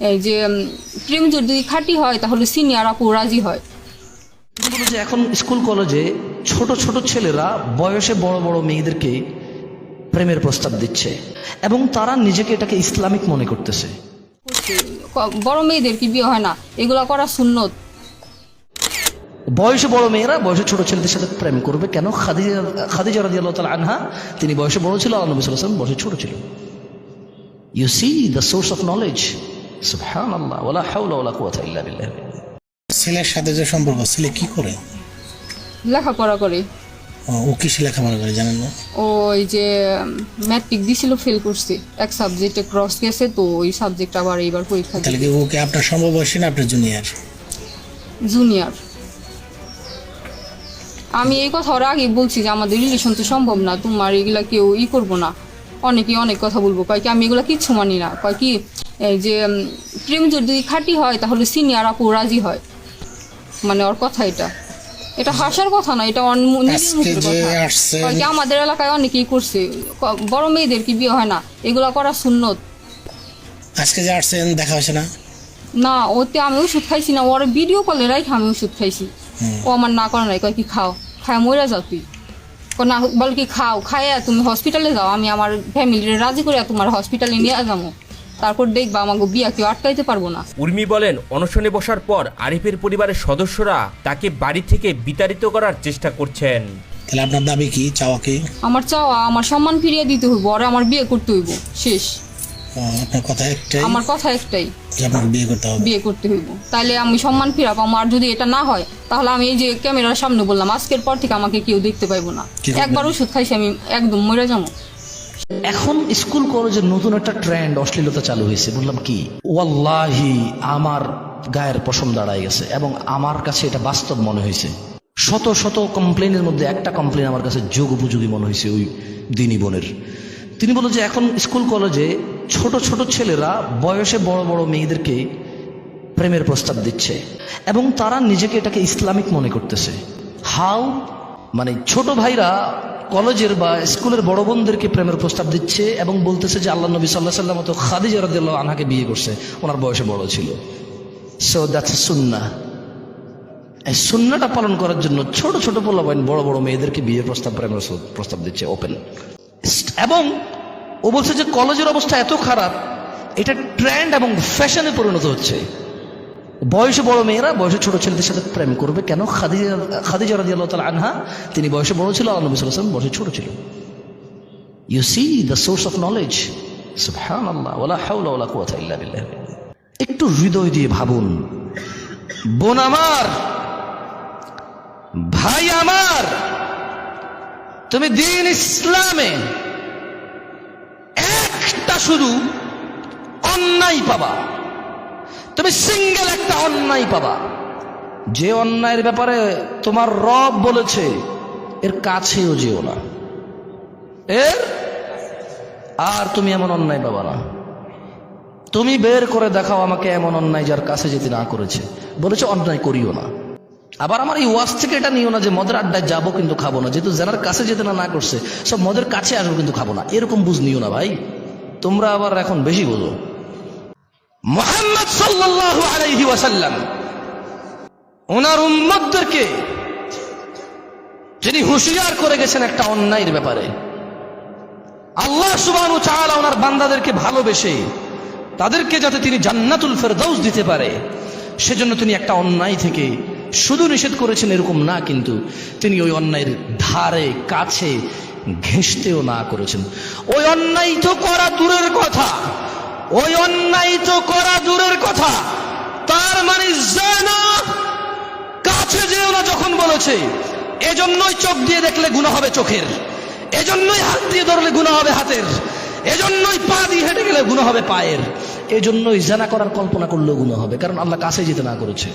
এই যে প্রেম যদি খাঁটি হয় তাহলে সিনিয়র আপু রাজি হয়। যে এখন স্কুল কলেজে ছোট ছোট ছেলেরা বয়সে বড় বড় মেয়েদেরকে প্রেমের প্রস্তাব দিচ্ছে এবং তারা নিজেকে এটাকে ইসলামিক মনে করতেছে। বড় মেয়েদের কি বিয়ে হয় না? এগুলা করা সুন্নত। বয়সে বড় মেয়েরা বয়সে ছোট ছেলেদের সাথে প্রেম করবে কেন? খাদিজা খাদিজা রাজি আল্লাহ তালা আনহা তিনি বয়সে বড় ছিল আল্লাহ নবী সাল্লাম বয়সে ছোট ছিল। You see the source of knowledge সুবহান আল্লাহ ওলা হাউলা ওলা কুয়াতা ইল্লা বিল্লাহ। ছেলের সাথে যে সম্পর্ক ছেলে কি করে? লেখাপড়া করে। ও, ও কিসে লেখাপড়া করে জানেন না? ওই যে ম্যাট্রিক দিছিল ফেল করছে। এক সাবজেক্টে ক্রস গেছে তো ওই সাবজেক্ট আবার এইবার পরীক্ষা তাহলে কি ওকে আপনার সমবয়সী না আপনার জুনিয়র জুনিয়র আমি এই কথা ওর আগে বলছি যে আমাদের রিলেশন তো সম্ভব না তোমার এগুলা কেউ ই করব না। অনেকে অনেক কথা বলব কয় কি আমি এগুলা কিচ্ছু মানি না কয় কি যে প্রেম যদি খাঁটি হয় তাহলে সিনিয়র আপু রাজি হয়। মানে ওর কথা এটা। এটা হাসার কথা না এটা আমাদের এলাকায় অনেকেই করছে। বড় মেয়েদের কি বিয়ে হয় না? এগুলা করা সুন্নত। আজকে যে আসছেন দেখা হয়েছে না? না ওতে আমি ওষুধ খাইছি না। ওর ভিডিও কলে রাখে আমি ওষুধ খাইছি। ও আমার না করে নাই কয় কি খাও? খায় মরে যাও তুই। না বল কি খাও? খাইয়া তুমি হসপিটালে যাও আমি আমার ফ্যামিলির রাজি করে তোমার হসপিটালে নিয়ে যাব। তারপর দেখবা আমাকে বিয়া কেউ আটকাইতে পারব না। উর্মি বলেন অনশনে বসার পর আরিফের পরিবারের সদস্যরা তাকে বাড়ি থেকে বিতাড়িত করার চেষ্টা করছেন। তাহলে আপনার দাবি কি চাওয়া কি আমার চাওয়া আমার সম্মান ফিরিয়ে দিতে হইব আর আমার বিয়ে করতে হইব শেষ। আপনার কথা একটাই? আমার কথা একটাই। যে আপনাকে বিয়ে করতে হবে। বিয়ে করতে হইব। তাইলে আমি সম্মান ফিরাবো আমার যদি এটা না হয় তাহলে আমি এই যে ক্যামেরার সামনে বললাম আজকের পর থেকে আমাকে কেউ দেখতে পাইবো না। একবার ওষুধ খাইছি আমি একদম মরে যাব। এখন স্কুল কলেজে নতুন একটা ট্রেন্ড অশ্লীলতা চালু হয়েছে, বললাম কি? ওয়াল্লাহি, আমার গায়ের পশম দাঁড়ায় গেছে এবং আমার কাছে এটা বাস্তব মনে হয়েছে। শত শত কমপ্লেনের মধ্যে একটা কমপ্লেন আমার কাছে যোগ উপযোগী মনে হয়েছে ওই দিনী বোনের। তিনি বলে যে, এখন স্কুল কলেজে ছোট ছোট ছেলেরা বয়সে বড় বড় মেয়েদেরকে প্রেমের প্রস্তাব দিচ্ছে এবং তারা নিজেকে এটাকে ইসলামিক মনে করতেছে। হাউ? মানে ছোট ভাইরা কলেজের বা স্কুলের বড় বোনদেরকে প্রেমের প্রস্তাব দিচ্ছে এবং বলতেছে যে আল্লাহ নবী সাল্লাহ সাল্লাম তো খাদিজা রাদিয়াল্লাহু আনহাকে বিয়ে করছে। ওনার বয়সে বড় ছিল। সো দ্যাটস সুন্না এই সুন্নাটা পালন করার জন্য ছোট ছোট পোলাবাইন বড় বড় মেয়েদেরকে বিয়ে প্রস্তাব, প্রেমের প্রস্তাব দিচ্ছে ওপেন এবং ও বলছে যে কলেজের অবস্থা এত খারাপ, এটা ট্রেন্ড এবং ফ্যাশনে পরিণত হচ্ছে। বয়সে বড় মেয়েরা বয়সে ছোট ছেলেদের সাথে প্রেম করবে কেন? খাদিজা খাদিজা রাদি আল্লাহ তালা আনহা, তিনি বয়সে বড় ছিল আল্লাহ নবী সাল্লাম বয়সে ছোট ছিল। You see the source of knowledge একটু হৃদয় দিয়ে ভাবুন। বোন আমার, ভাই আমার, তুমি দিন ইসলামে একটা শুধু অন্যায় পাবা। তুমি সিঙ্গেল একটা অন্যায় পাবা। যে অন্যায়ের ব্যাপারে তোমার রব বলেছে, এর কাছেও যেও না। এর আর তুমি এমন অন্যায় পাবা না। তুমি বের করে দেখাও আমাকে এমন অন্যায় যার কাছে যেতে না করেছে। বলেছে, অন্যায় করিও না। আবার আমার এই ওয়াজ থেকে এটা নিও না যে, মদের আড্ডায় যাব কিন্তু খাব না। যেহেতু যারা কাছে যেতে না না করছে, সব মদের কাছে আসব কিন্তু খাব না। এরকম বুঝ নিও না ভাই। তোমরা আবার এখন বেশি বোঝো। মোহাম্মদ সাল্লাল্লাহু আলাইহি ওয়াসাল্লাম, ওনার উম্মতদেরকে যিনি হুঁশিয়ার করে গেছেন একটা অন্যায়ের ব্যাপারে, আল্লাহ ওয়া তাআলা ওনার বান্দাদেরকে ভালোবেসে তাদেরকে যাতে তিনি জান্নাতুল ফেরদাউস দিতে পারে, সেজন্য তিনি একটা অন্যায় থেকে শুধু নিষেধ করেছেন এরকম না, কিন্তু তিনি ওই অন্যায়ের ধারে, কাছে ঘেঁষতেও না করেছেন। ওই অন্যায় তো করা দূরের কথা। ওই অন্যায় তো করা দূরের কথা। তার মানে জানা কাছে যেও না যখন বলেছে, এজন্যই চোখ দিয়ে দেখলে গুণা হবে চোখের, এজন্যই হাত দিয়ে ধরলে গুণা হবে হাতের, এজন্যই পা দিয়ে হেঁটে গেলে গুণা হবে পায়ের, এজন্যই জানা করার কল্পনা করলেও গুণা হবে, কারণ আল্লাহ কাছে যেতে না করেছে।